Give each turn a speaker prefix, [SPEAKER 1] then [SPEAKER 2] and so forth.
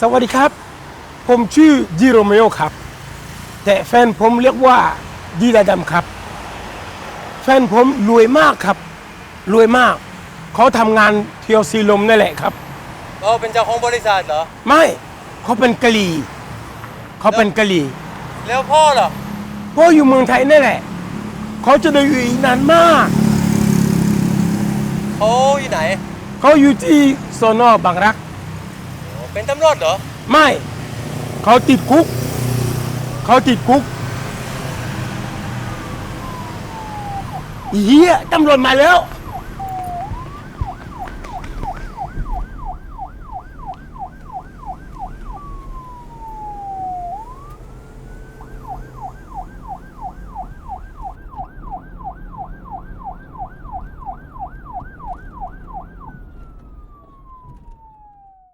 [SPEAKER 1] สวัสดีครับ ผมชื่อจิโรเมโอครับ แต่แฟนผมเรียกว่าดีดาดำครับ แฟนผมรวยมากครับรวยมาก เขาทำงานเที่ยวซีลมนั่นแหละครับ
[SPEAKER 2] เราเป็นเจ้าของบริษัทเหรอ
[SPEAKER 1] ไม่เขาเป็นกะหรี่เขาเป็นกะหรี่
[SPEAKER 2] แล้วพ่อเหรอ
[SPEAKER 1] เพราะอยู่เมืองไทยนั่นแหละ เขาจะได้อยู่อีกนานมาก
[SPEAKER 2] เขาอยู่ไหน
[SPEAKER 1] เขาอยู่ที่สนอบางรัก
[SPEAKER 2] เป็นตำรวจเหรอ
[SPEAKER 1] ไม่ เขาติดคุก เขาติดคุกเฮียตำรวจมาแล้ว